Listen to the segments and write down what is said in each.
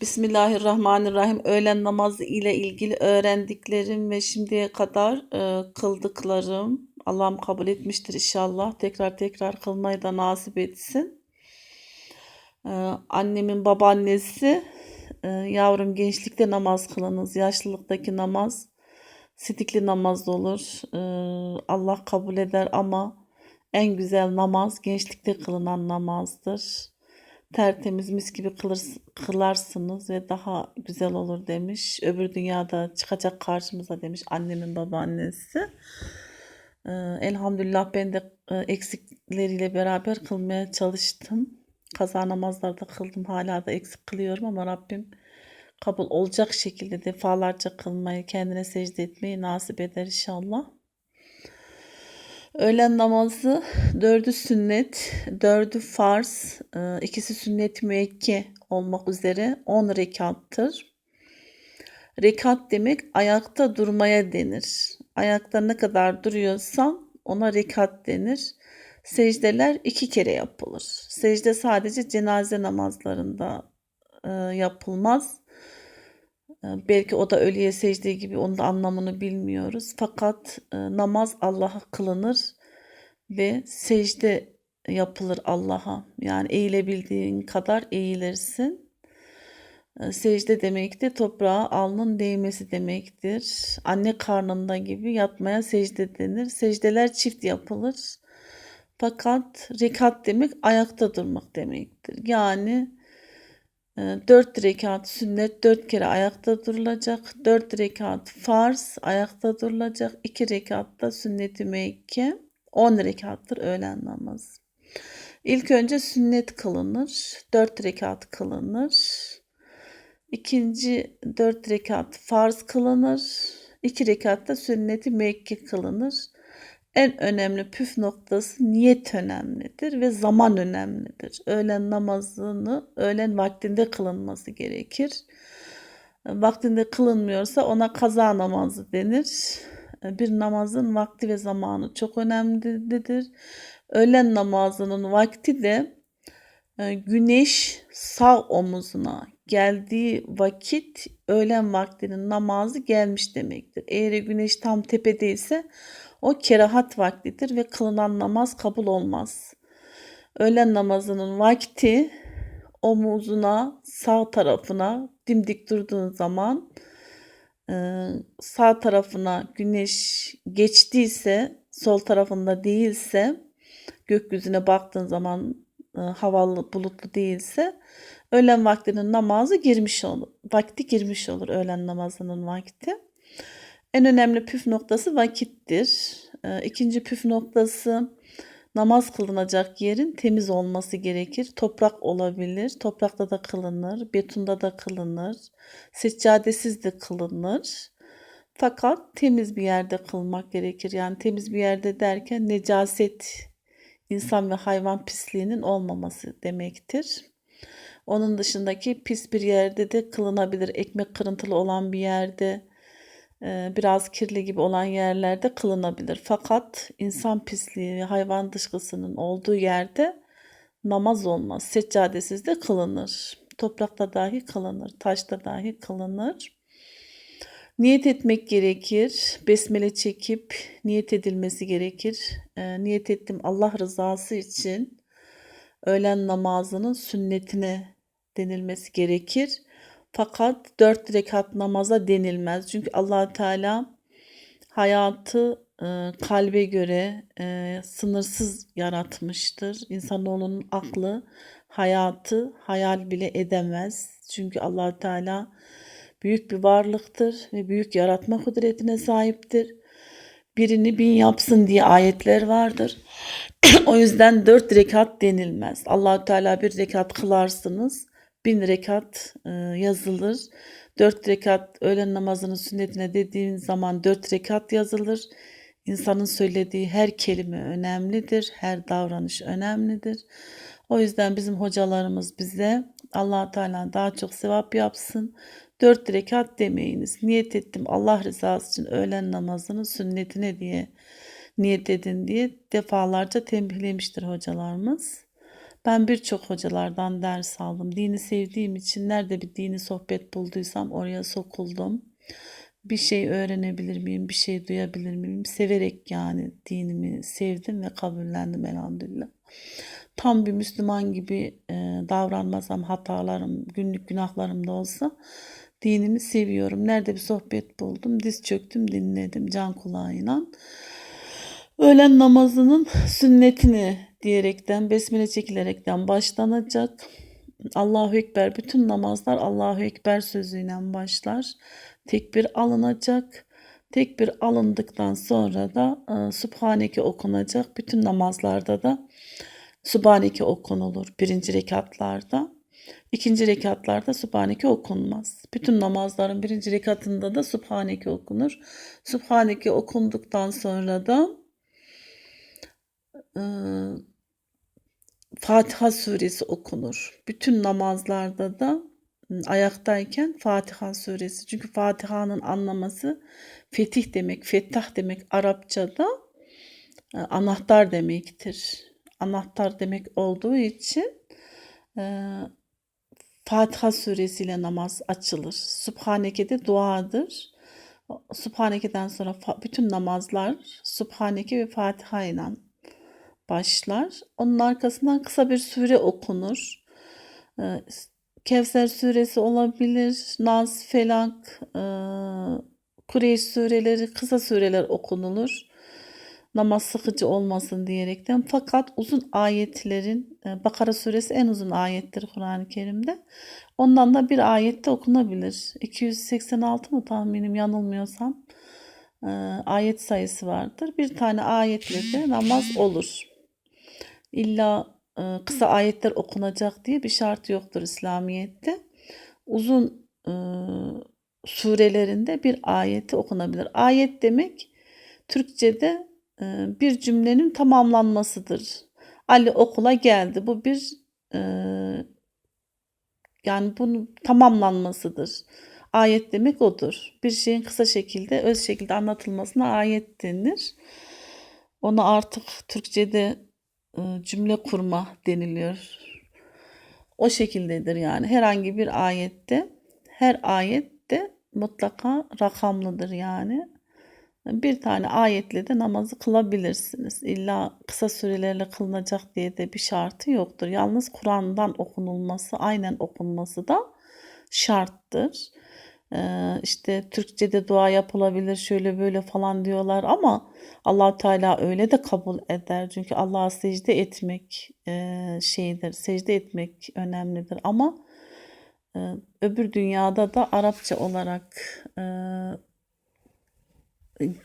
Bismillahirrahmanirrahim. Öğlen namazı ile ilgili öğrendiklerim ve şimdiye kadar e, kıldıklarım Allah'ım kabul etmiştir inşallah. Tekrar tekrar kılmayı da nasip etsin. E, annemin babaannesi e, yavrum gençlikte namaz kılınız, yaşlılıktaki namaz sidikli namaz olur. E, Allah kabul eder ama en güzel namaz gençlikte kılınan namazdır tertemiz mis gibi kılarsınız ve daha güzel olur demiş. Öbür dünyada çıkacak karşımıza demiş annemin babaannesi. Ee, elhamdülillah ben de e, eksikleriyle beraber kılmaya çalıştım. Kaza namazlarda kıldım. Hala da eksik kılıyorum ama Rabbim kabul olacak şekilde defalarca kılmayı, kendine secde etmeyi nasip eder inşallah. Öğlen namazı dördü sünnet, dördü farz, e, ikisi sünnet müekke olmak üzere 10 rekattır. Rekat demek ayakta durmaya denir. Ayakta ne kadar duruyorsan ona rekat denir. Secdeler iki kere yapılır. Secde sadece cenaze namazlarında e, yapılmaz. Ee, belki o da ölüye secde gibi onun da anlamını bilmiyoruz. Fakat e, namaz Allah'a kılınır ve secde yapılır Allah'a. Yani eğilebildiğin kadar eğilirsin. E, secde demek de toprağa alnın değmesi demektir. Anne karnında gibi yatmaya secde denir. Secdeler çift yapılır. Fakat rekat demek ayakta durmak demektir. Yani 4 ee, rekat sünnet 4 kere ayakta durulacak. 4 rekat farz ayakta durulacak. 2 rekat da sünnet-i mekke. 10 rekattır öğlen namazı. İlk önce sünnet kılınır. 4 rekat kılınır. İkinci 4 rekat farz kılınır. 2 rekat da sünnet-i mekke kılınır en önemli püf noktası niyet önemlidir ve zaman önemlidir. Öğlen namazını öğlen vaktinde kılınması gerekir. Vaktinde kılınmıyorsa ona kaza namazı denir. Bir namazın vakti ve zamanı çok önemlidir. Öğlen namazının vakti de e, güneş sağ omuzuna geldiği vakit öğlen vaktinin namazı gelmiş demektir. Eğer güneş tam tepedeyse o kerahat vaktidir ve kılınan namaz kabul olmaz. Öğlen namazının vakti omuzuna sağ tarafına dimdik durduğun zaman e, sağ tarafına güneş geçtiyse sol tarafında değilse gökyüzüne baktığın zaman e, havalı bulutlu değilse öğlen vaktinin namazı girmiş olur. Vakti girmiş olur öğlen namazının vakti. En önemli püf noktası vakittir. Ee, ikinci püf noktası namaz kılınacak yerin temiz olması gerekir. Toprak olabilir. Toprakta da kılınır. Betunda da kılınır. Seccadesiz de kılınır. Fakat temiz bir yerde kılmak gerekir. Yani temiz bir yerde derken necaset, insan ve hayvan pisliğinin olmaması demektir. Onun dışındaki pis bir yerde de kılınabilir. Ekmek kırıntılı olan bir yerde, biraz kirli gibi olan yerlerde kılınabilir. Fakat insan pisliği hayvan dışkısının olduğu yerde namaz olmaz. Seccadesiz de kılınır. Toprakta dahi kılınır, taşta dahi kılınır. Niyet etmek gerekir. Besmele çekip niyet edilmesi gerekir. E, niyet ettim Allah rızası için öğlen namazının sünnetine denilmesi gerekir. Fakat dört rekat namaza denilmez. Çünkü allah Teala hayatı e, kalbe göre e, sınırsız yaratmıştır. İnsanoğlunun aklı hayatı hayal bile edemez. Çünkü allah Teala büyük bir varlıktır ve büyük yaratma kudretine sahiptir. Birini bin yapsın diye ayetler vardır. o yüzden dört rekat denilmez. allah Teala bir rekat kılarsınız bin rekat e, yazılır. Dört rekat öğlen namazının sünnetine dediğin zaman dört rekat yazılır. İnsanın söylediği her kelime önemlidir. Her davranış önemlidir. O yüzden bizim hocalarımız bize allah Teala daha çok sevap yapsın. Dört rekat demeyiniz. Niyet ettim Allah rızası için öğlen namazının sünnetine diye niyet edin diye defalarca tembihlemiştir hocalarımız. Ben birçok hocalardan ders aldım. Dini sevdiğim için nerede bir dini sohbet bulduysam oraya sokuldum. Bir şey öğrenebilir miyim, bir şey duyabilir miyim? Severek yani dinimi sevdim ve kabullendim elhamdülillah. Tam bir Müslüman gibi e, davranmasam hatalarım, günlük günahlarım da olsa dinimi seviyorum. Nerede bir sohbet buldum, diz çöktüm, dinledim can kulağıyla. Öğlen namazının sünnetini diyerekten, besmele çekilerekten başlanacak. Allahu Ekber, bütün namazlar Allahu Ekber sözüyle başlar. Tekbir alınacak. Tekbir alındıktan sonra da e, Subhaneke okunacak. Bütün namazlarda da Subhaneke okunulur birinci rekatlarda. İkinci rekatlarda Subhaneke okunmaz. Bütün namazların birinci rekatında da Subhaneke okunur. Subhaneke okunduktan sonra da e, Fatiha suresi okunur. Bütün namazlarda da ıı, ayaktayken Fatiha suresi. Çünkü Fatiha'nın anlaması fetih demek, fettah demek Arapçada e, anahtar demektir. Anahtar demek olduğu için e, Fatiha suresiyle namaz açılır. Subhaneke de duadır. Subhaneke'den sonra bütün namazlar Subhaneke ve Fatiha ile başlar. Onun arkasından kısa bir sure okunur. Ee, Kevser suresi olabilir, Nas, Felak, e, Kureyş sureleri, kısa sureler okunulur. Namaz sıkıcı olmasın diyerekten. Fakat uzun ayetlerin, e, Bakara suresi en uzun ayettir Kur'an-ı Kerim'de. Ondan da bir ayette okunabilir. 286 mı tahminim yanılmıyorsam e, ayet sayısı vardır. Bir tane ayetle de namaz olur. İlla e, kısa ayetler okunacak diye bir şart yoktur İslamiyet'te. Uzun e, surelerinde bir ayeti okunabilir. Ayet demek Türkçe'de e, bir cümlenin tamamlanmasıdır. Ali okula geldi. Bu bir e, yani bunun tamamlanmasıdır. Ayet demek odur. Bir şeyin kısa şekilde, öz şekilde anlatılmasına ayet denir. Ona artık Türkçe'de cümle kurma deniliyor. O şekildedir yani. Herhangi bir ayette, her ayette mutlaka rakamlıdır yani. Bir tane ayetle de namazı kılabilirsiniz. İlla kısa sürelerle kılınacak diye de bir şartı yoktur. Yalnız Kur'an'dan okunulması, aynen okunması da şarttır. İşte Türkçe'de dua yapılabilir şöyle böyle falan diyorlar ama allah Teala öyle de kabul eder. Çünkü Allah'a secde etmek şeydir, secde etmek önemlidir ama öbür dünyada da Arapça olarak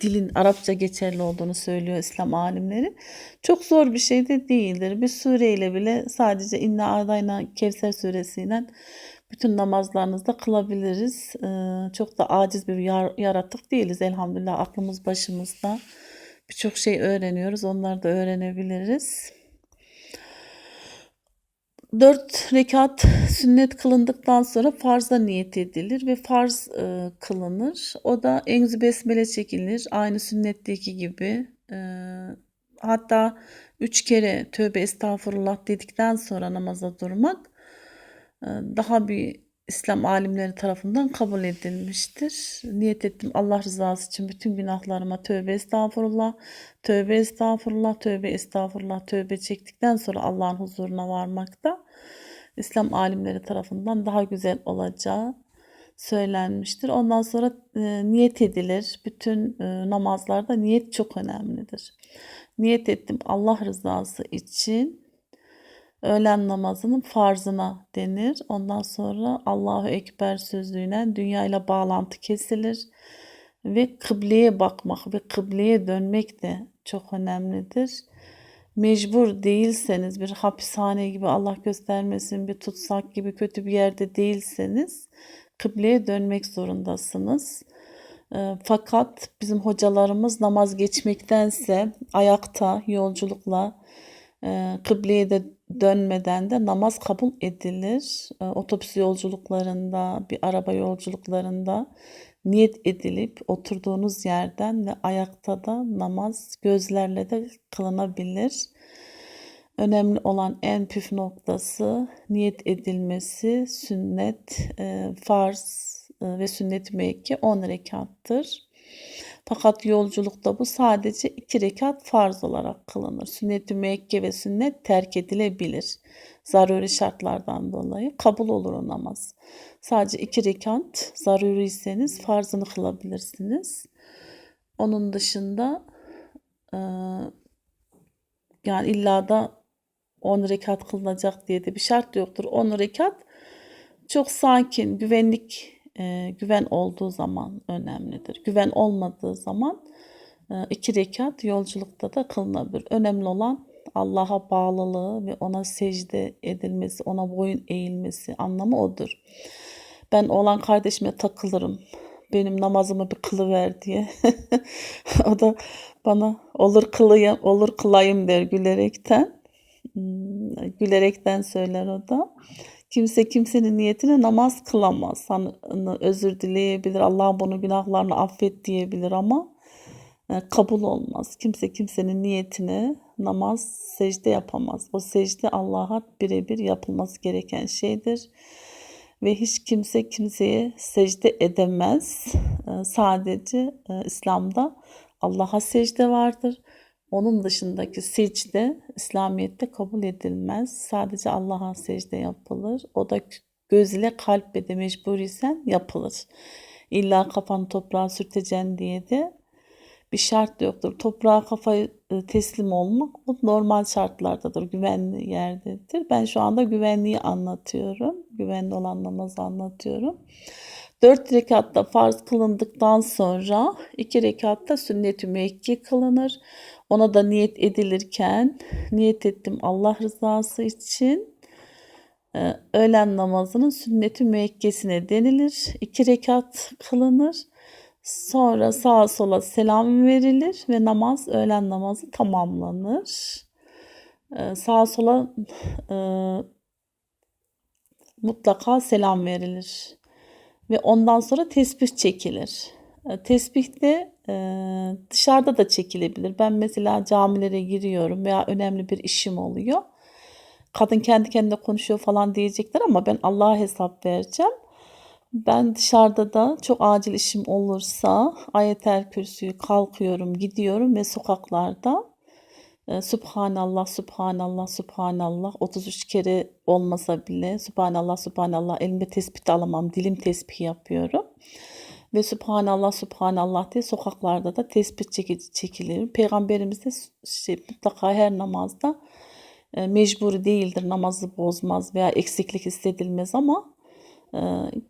dilin Arapça geçerli olduğunu söylüyor İslam alimleri. Çok zor bir şey de değildir. Bir sureyle bile sadece İnna Adayna Kevser suresiyle bütün namazlarınızda kılabiliriz. Ee, çok da aciz bir yar- yaratık değiliz elhamdülillah. Aklımız başımızda. Birçok şey öğreniyoruz. Onları da öğrenebiliriz. Dört rekat sünnet kılındıktan sonra farza niyet edilir ve farz e, kılınır. O da engzü besmele çekilir. Aynı sünnetteki gibi. E, hatta üç kere tövbe estağfurullah dedikten sonra namaza durmak daha bir İslam alimleri tarafından kabul edilmiştir. Niyet ettim Allah rızası için bütün günahlarıma tövbe estağfurullah, tövbe estağfurullah, tövbe estağfurullah, tövbe çektikten sonra Allah'ın huzuruna varmakta İslam alimleri tarafından daha güzel olacağı söylenmiştir. Ondan sonra e, niyet edilir. Bütün e, namazlarda niyet çok önemlidir. Niyet ettim Allah rızası için öğlen namazının farzına denir. Ondan sonra Allahu Ekber sözlüğüyle dünyayla bağlantı kesilir. Ve kıbleye bakmak ve kıbleye dönmek de çok önemlidir. Mecbur değilseniz bir hapishane gibi Allah göstermesin bir tutsak gibi kötü bir yerde değilseniz kıbleye dönmek zorundasınız. E, Fakat bizim hocalarımız namaz geçmektense ayakta yolculukla e, kıbleye de dönmeden de namaz kabul edilir. E, Otobüs yolculuklarında, bir araba yolculuklarında niyet edilip oturduğunuz yerden ve ayakta da namaz gözlerle de kılınabilir. Önemli olan en püf noktası niyet edilmesi, sünnet, e, farz e, ve sünnet-i müekki 10 rekattır. Fakat yolculukta bu sadece 2 rekat farz olarak kılınır. Sünnet-i müekki ve sünnet terk edilebilir. Zaruri şartlardan dolayı kabul olur o namaz. Sadece 2 rekat zaruriyseniz farzını kılabilirsiniz. Onun dışında e, yani illa da 10 rekat kılınacak diye de bir şart yoktur. 10 rekat çok sakin, güvenlik, e, güven olduğu zaman önemlidir. Güven olmadığı zaman e, iki rekat yolculukta da kılınabilir. Önemli olan Allah'a bağlılığı ve ona secde edilmesi, ona boyun eğilmesi anlamı odur. Ben oğlan kardeşime takılırım. Benim namazımı bir kılıver diye. o da bana olur kılayım, olur kılayım der gülerekten. Hmm, Gülerekten söyler o da. Kimse kimsenin niyetine namaz kılamaz. Hani özür dileyebilir. Allah bunu günahlarını affet diyebilir ama e, kabul olmaz. Kimse kimsenin niyetine namaz, secde yapamaz. O secde Allah'a birebir yapılması gereken şeydir. Ve hiç kimse kimseye secde edemez. E, Sadece e, İslam'da Allah'a secde vardır. Onun dışındaki secde İslamiyet'te kabul edilmez. Sadece Allah'a secde yapılır. O da göz ile kalp ile de mecburiysen yapılır. İlla kafanı toprağa sürteceksin diye de bir şart yoktur. Toprağa kafayı e, teslim olmak bu normal şartlardadır. Güvenli yerdedir. Ben şu anda güvenliği anlatıyorum. Güvenli olan namazı anlatıyorum. Dört rekatta farz kılındıktan sonra iki rekatta sünnet-i müekki kılınır. Ona da niyet edilirken niyet ettim Allah rızası için e, öğlen namazının sünnet-i müekkesine denilir. İki rekat kılınır. Sonra sağa sola selam verilir ve namaz öğlen namazı tamamlanır. Ee, sağa sola e, mutlaka selam verilir ve ondan sonra tesbih çekilir. E, tesbih e, dışarıda da çekilebilir. Ben mesela camilere giriyorum veya önemli bir işim oluyor. Kadın kendi kendine konuşuyor falan diyecekler ama ben Allah'a hesap vereceğim. Ben dışarıda da çok acil işim olursa ayetel kürsüyü kalkıyorum, gidiyorum ve sokaklarda e, Subhanallah, Subhanallah, Subhanallah 33 kere olmasa bile Subhanallah, Subhanallah elimde tespit alamam, dilim tesbih yapıyorum. Ve Subhanallah, Subhanallah diye sokaklarda da tespit çekilir. Peygamberimiz de şey, mutlaka her namazda e, mecburi değildir. Namazı bozmaz veya eksiklik hissedilmez ama ee,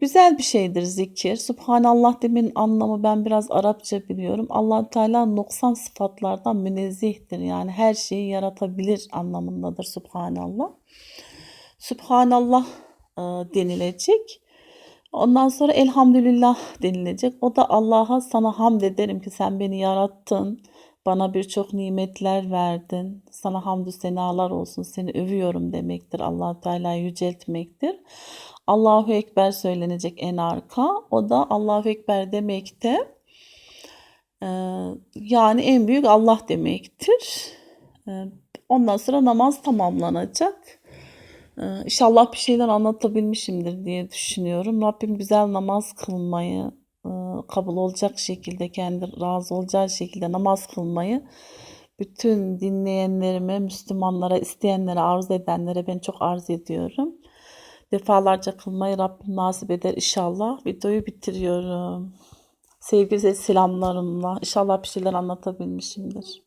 güzel bir şeydir zikir. Subhanallah demenin anlamı ben biraz Arapça biliyorum. allah Teala noksan sıfatlardan münezzehtir. Yani her şeyi yaratabilir anlamındadır Subhanallah. Subhanallah e, denilecek. Ondan sonra elhamdülillah denilecek. O da Allah'a sana hamd ederim ki sen beni yarattın. Bana birçok nimetler verdin. Sana hamdü senalar olsun. Seni övüyorum demektir. allah Teala'yı yüceltmektir. Allahu Ekber söylenecek en arka. O da Allahu Ekber demekte. Ee, yani en büyük Allah demektir. Ee, ondan sonra namaz tamamlanacak. Ee, inşallah bir şeyler anlatabilmişimdir diye düşünüyorum. Rabbim güzel namaz kılmayı, e, kabul olacak şekilde, kendi razı olacağı şekilde namaz kılmayı bütün dinleyenlerime, Müslümanlara, isteyenlere, arzu edenlere ben çok arz ediyorum defalarca kılmayı Rabbim nasip eder inşallah. Videoyu bitiriyorum. Sevgi ve selamlarımla. İnşallah bir şeyler anlatabilmişimdir.